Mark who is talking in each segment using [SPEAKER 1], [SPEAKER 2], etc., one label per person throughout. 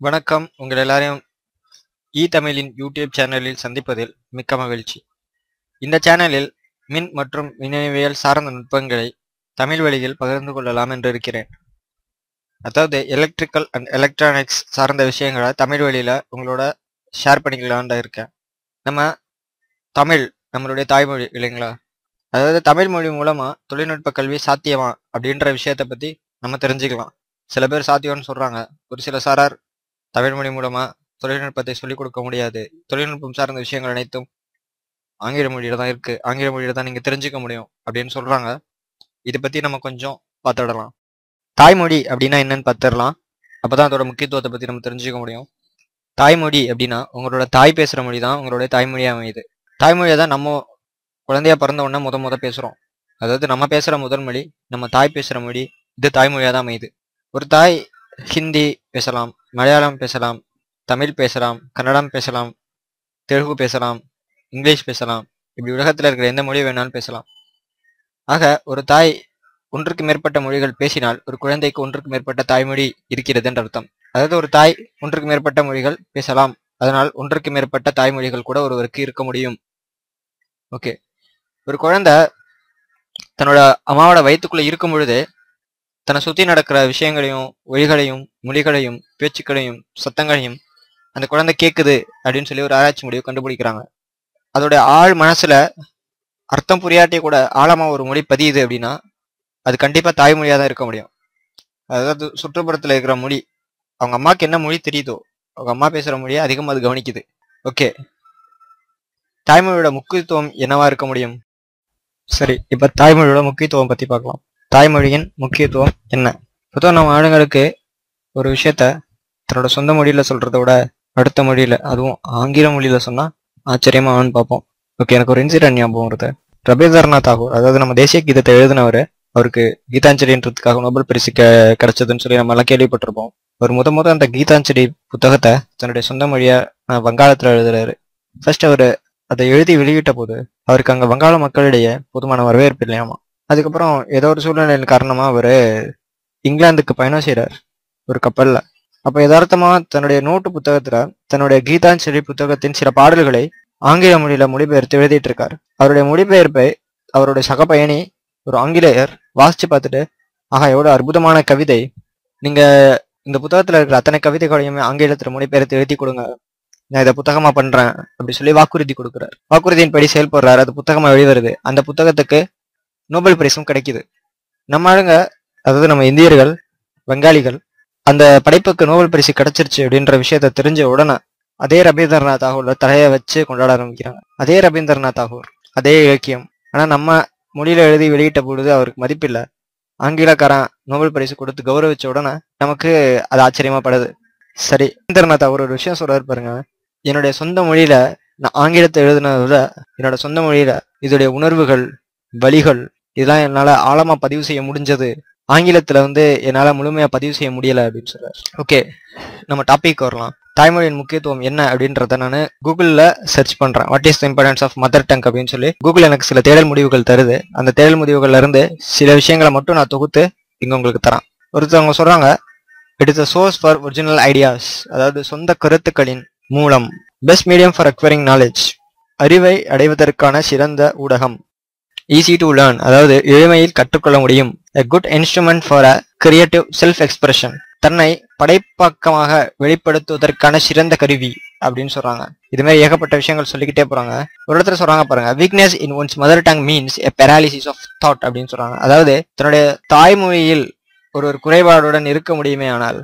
[SPEAKER 1] வணக்கம். உங்கள் எல்லாரையும் இ தமிழின் யூடியூப் சேனலில் சந்திப்பதில் மிக்க மகிழ்ச்சி. இந்த சேனலில் மின் மற்றும் மின்னணுவியல் சார்ந்த நுட்பங்களை தமிழ் வழியில் பகிர்ந்து கொள்ளலாம் என்று இருக்கிறேன். அதாவது எலக்ட்ரிக்கல் அண்ட் எலக்ட்ரானிக்ஸ் சார்ந்த விஷயங்களை தமிழ் வழியில் உங்களோட ஷேர் பண்ணிக்கலான்னு இருக்கேன். நம்ம தமிழ் நம்மளுடைய தாய்மொழி இல்லைங்களா? அதாவது தமிழ் மொழி மூலமாக தொழில்நுட்ப கல்வி சாத்தியமா அப்படின்ற விஷயத்தை பற்றி நம்ம தெரிஞ்சுக்கலாம். சில பேர் சாத்தியம்னு சொல்கிறாங்க ஒரு சில சாரார் தமிழ் மொழி மூலமா தொழில்நுட்பத்தை சொல்லிக் கொடுக்க முடியாது. தொழில்நுட்பம் சார்ந்த விஷயங்கள் அனைத்தும் ஆங்கில மொழியில தான் இருக்கு. ஆங்கில மொழியில தான் நீங்க தெரிஞ்சுக்க முடியும் அப்படின்னு சொல்றாங்க. இதை பத்தி நம்ம கொஞ்சம் பார்த்துடலாம். தாய்மொழி அப்படின்னா என்னன்னு பார்த்துடலாம். அப்பதான் அதோட முக்கியத்துவத்தை பத்தி நம்ம தெரிஞ்சுக்க முடியும். தாய்மொழி அப்படின்னா உங்களோட தாய் பேசுற மொழி தான் உங்களுடைய தாய்மொழியா அமையுது. தாய்மொழியை தான் நம்ம குழந்தையா பிறந்த உடனே முத முத பேசுகிறோம் அதாவது நம்ம பேசுகிற முதல் மொழி நம்ம தாய் பேசுகிற மொழி இது தாய்மொழியாக தான் அமையுது. ஒரு தாய் ஹிந்தி பேசலாம் மலையாளம் பேசலாம் தமிழ் பேசலாம் கன்னடம் பேசலாம் தெலுங்கு பேசலாம் இங்கிலீஷ் பேசலாம் இப்படி உலகத்தில் இருக்கிற எந்த மொழி வேணாலும் பேசலாம். ஆக ஒரு தாய் ஒன்றுக்கு மேற்பட்ட மொழிகள் பேசினால் ஒரு குழந்தைக்கு ஒன்றுக்கு மேற்பட்ட தாய்மொழி இருக்கிறது என்று அர்த்தம். அதாவது ஒரு தாய் ஒன்றுக்கு மேற்பட்ட மொழிகள் பேசலாம் அதனால் ஒன்றுக்கு மேற்பட்ட தாய்மொழிகள் கூட ஒருவருக்கு இருக்க முடியும். ஓகே ஒரு குழந்தை தன்னோட அம்மாவோட வயிற்றுக்குள்ள இருக்கும் பொழுது தன்னை சுற்றி நடக்கிற விஷயங்களையும் ஒழிகளையும் மொழிகளையும் பேச்சுக்களையும் சத்தங்களையும் அந்த குழந்தை கேட்குது அப்படின்னு சொல்லி ஒரு ஆராய்ச்சி முடிவு கண்டுபிடிக்கிறாங்க. அதோட ஆழ் மனசுல அர்த்தம் புரியாட்டி கூட ஆழமா ஒரு மொழி பதியுது அப்படின்னா அது கண்டிப்பா தாய்மொழியா தான் இருக்க முடியும். அதாவது சுற்றுப்புறத்துல இருக்கிற மொழி அவங்க அம்மாவுக்கு என்ன மொழி தெரியுதோ அவங்க அம்மா பேசுற மொழியை அதிகமாக அது கவனிக்குது. ஓகே தாய்மொழியோட முக்கியத்துவம் என்னவா இருக்க முடியும்? சரி இப்ப தாய்மொழியோட முக்கியத்துவம் பத்தி பார்க்கலாம். தாய்மொழியின் முக்கியத்துவம் என்ன? பொதுவாக நம்ம ஆளுங்களுக்கு ஒரு விஷயத்த தன்னோட சொந்த மொழியில சொல்றத விட அடுத்த மொழியில அதுவும் ஆங்கில மொழியில சொன்னா ஆச்சரியமா ஆன்னு பார்ப்போம். ஓகே எனக்கு ஒரு இன்சிடென்ட் ஞாபகம் வருது. ரபீந்திரநாத் தாகூர் அதாவது நம்ம தேசிய கீதத்தை எழுதினவர் அவருக்கு கீதாஞ்சலின்றதுக்காக நோபல் பரிசு கிடைச்சதுன்னு சொல்லி நம்ம எல்லாம் கேள்விப்பட்டிருப்போம். அவர் முத முத அந்த கீதாஞ்சலி புத்தகத்தை தன்னுடைய சொந்த மொழியா வங்காளத்துல எழுதுறாரு. ஃபர்ஸ்ட் அவர் அதை எழுதி வெளியிட்ட போது அவருக்கு அங்க வங்காள மக்களிடையே போதுமான வரவேற்பு இல்லையாமா? அதுக்கப்புறம் ஏதோ ஒரு சூழ்நிலையின் காரணமா அவரு இங்கிலாந்துக்கு பயணம் செய்யறார் ஒரு கப்பல்ல. அப்ப யதார்த்தமா தன்னுடைய நோட்டு புத்தகத்துல தன்னுடைய கீதாஞ்சலி புத்தகத்தின் சில பாடல்களை ஆங்கில மொழியில மொழிபெயர்த்து எழுதிட்டு இருக்கார் அவருடைய மொழிபெயர்ப்பை அவருடைய சக பயணி ஒரு ஆங்கிலேயர் வாசிச்சு பார்த்துட்டு ஆஹா எவ்வளவு அற்புதமான கவிதை. நீங்க இந்த புத்தகத்துல இருக்கிற அத்தனை கவிதைகளையுமே ஆங்கிலத்துல மொழிபெயர்த்து எழுதி கொடுங்க. நான் இதை புத்தகமா பண்றேன் அப்படி சொல்லி வாக்குறுதி கொடுக்குறார். வாக்குறுதியின்படி செயல்படுறாரு அது புத்தகமா வெளிவருது. அந்த புத்தகத்துக்கு நோபல் பரிசும் கிடைக்குது. நம்ம ஆளுங்க அதாவது நம்ம இந்தியர்கள் வங்காளிகள் அந்த படைப்புக்கு நோபல் பரிசு கிடைச்சிருச்சு அப்படின்ற விஷயத்த தெரிஞ்ச உடனே அதே ரவீந்திரநாத் தாகூர்ல தலையை வச்சு கொண்டாட ஆரம்பிக்கிறாங்க. அதே ரவீந்திரநாத் தாகூர் அதே இலக்கியம். ஆனா நம்ம மொழியில எழுதி வெளியிட்ட பொழுது அவருக்கு மதிப்பில்லை. ஆங்கிலக்காரன் நோபல் பரிசு கொடுத்து கௌரவிச்ச உடனே நமக்கு அது ஆச்சரியமா படுது. சரி ரவீந்திரநாத் அவர் ஒரு விஷயம் சொல்றாரு பாருங்க. என்னுடைய சொந்த மொழியில நான் ஆங்கிலத்தை எழுதுனதை விட என்னோட சொந்த மொழியில இதோடைய உணர்வுகள் வழிகள் இதெல்லாம் என்னால ஆழமா பதிவு செய்ய முடிஞ்சது. ஆங்கிலத்துல வந்து என்னால முழுமையா பதிவு செய்ய முடியல அப்படின்னு சொல்றாரு. ஓகே நம்ம டாபிக் வரலாம். தாய்மொழியின் முக்கியத்துவம் என்ன அப்படின்றத நான் கூகுளில் சர்ச் பண்றேன். What is the importance of mother tongue அப்படின்னு சொல்லி கூகுள் எனக்கு சில தேடல் முடிவுகள் தருது. அந்த தேடல் முடிவுகள்ல இருந்து சில விஷயங்களை மட்டும் நான் தொகுத்து இங்க உங்களுக்கு தரேன். ஒருத்தவங்க சொல்றாங்க it is a source for original ideas அதாவது சொந்த கருத்துக்களின் மூலம். Best medium for acquiring knowledge அறிவை அடைவதற்கான சிறந்த ஊடகம். ஈஸி டு லேர்ன் அதாவது எளிமையில் கற்றுக்கொள்ள முடியும். A good instrument for a creative self expression தன்னை படைப்பாக்கமாக வெளிப்படுத்துவதற்கான சிறந்த கருவி அப்படின்னு சொல்றாங்க. இது மாதிரி ஏகப்பட்ட விஷயங்கள் சொல்லிக்கிட்டே போறாங்க. ஒரு இடத்துல சொல்றாங்க பாருங்க weakness in one's mother tongue means a paralysis of thought அப்படின்னு சொல்றாங்க. அதாவது தன்னுடைய தாய்மொழியில் ஒரு ஒரு குறைபாடுடன் இருக்க முடியுமே ஆனால்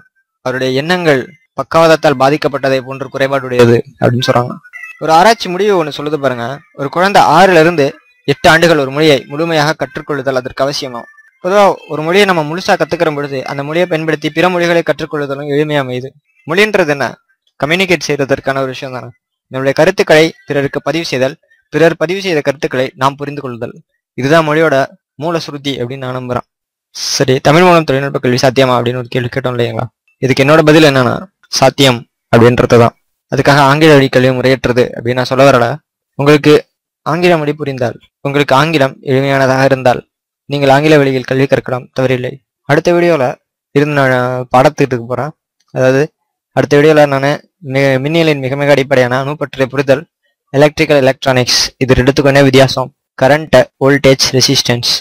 [SPEAKER 1] அவருடைய எண்ணங்கள் பக்கவாதத்தால் பாதிக்கப்பட்டதை போன்ற குறைபாடுடையது அப்படின்னு சொல்றாங்க. ஒரு ஆராய்ச்சி முடிவு ஒன்று சொல்லுது பாருங்க. ஒரு குழந்தை ஆறுல இருந்து எட்டு ஆண்டுகள் ஒரு மொழியை முழுமையாக கற்றுக்கொள்ளுதல் அதற்கு அவசியமாகும். பொதுவாக ஒரு மொழியை நம்ம முழுசா கத்துக்கிற பொழுது அந்த மொழியை பயன்படுத்தி பிற மொழிகளை கற்றுக்கொள்ளுதலும் எளிமையா அமையுது மொழின்றது என்ன? கம்யூனிகேட் செய்வதற்கான ஒரு விஷயம் தானே. நம்முடைய கருத்துக்களை பிறருக்கு பதிவு செய்தல் பிறர் பதிவு செய்த கருத்துக்களை நாம் புரிந்து கொள்ளுதல். இதுதான் மொழியோட மூல சுருதி அப்படின்னு நான் நம்புறேன். சரி தமிழ் மூலம் தொழில்நுட்ப கல்வி சாத்தியமா அப்படின்னு ஒரு கேள்வி கேட்டோம் இல்லைங்களா இதுக்கு என்னோட பதில் என்னன்னா சாத்தியம் அப்படின்றது தான் அதுக்காக ஆங்கில வழி கல்வி முறையற்றது அப்படின்னு நான் சொல்ல வரல. உங்களுக்கு ஆங்கில மொழி புரிந்தால் உங்களுக்கு ஆங்கிலம் எளிமையானதாக இருந்தால் நீங்கள் ஆங்கில வழியில் கல்வி கற்கலாம் தவறில்லை. அடுத்த வீடியோவில் இருந்து நான் பாடத்துக்கு போகிறேன் அதாவது அடுத்த வீடியோவில் நான் மின்னியலின் மிக மிக அடிப்படையான அணு பற்றிய புரிதல் எலக்ட்ரிக்கல் எலக்ட்ரானிக்ஸ் இது ரெண்டுத்துக்குனே வித்தியாசம் கரண்ட் வோல்டேஜ் ரெசிஸ்டன்ஸ்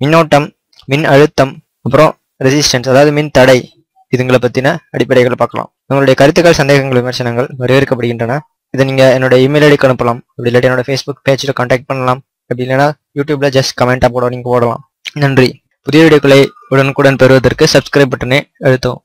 [SPEAKER 1] மின்னோட்டம் மின் அழுத்தம் அப்புறம் ரெசிஸ்டன்ஸ் அதாவது மின் தடை இதுங்களை பற்றின அடிப்படைகளை பார்க்கலாம். உங்களுடைய கருத்துக்கள் சந்தேகங்கள் விமர்சனங்கள் வரவேற்கப்படுகின்றன. இதை நீங்கள் என்னோட இமெயில் ஐடிக்கு அனுப்பலாம். அப்படி இல்லாட்டி என்னோட ஃபேஸ்புக் பேஜில் காண்டாக்ட் பண்ணலாம். அப்படி இல்லைன்னா யூடியூப்ல ஜஸ்ட் கமெண்ட்டாக போட நீங்கள் போடலாம். நன்றி. புதிய வீடியோக்களை உடனுக்குடன் பெறுவதற்கு சப்ஸ்கிரைப் பட்டனை அழுத்தவும்.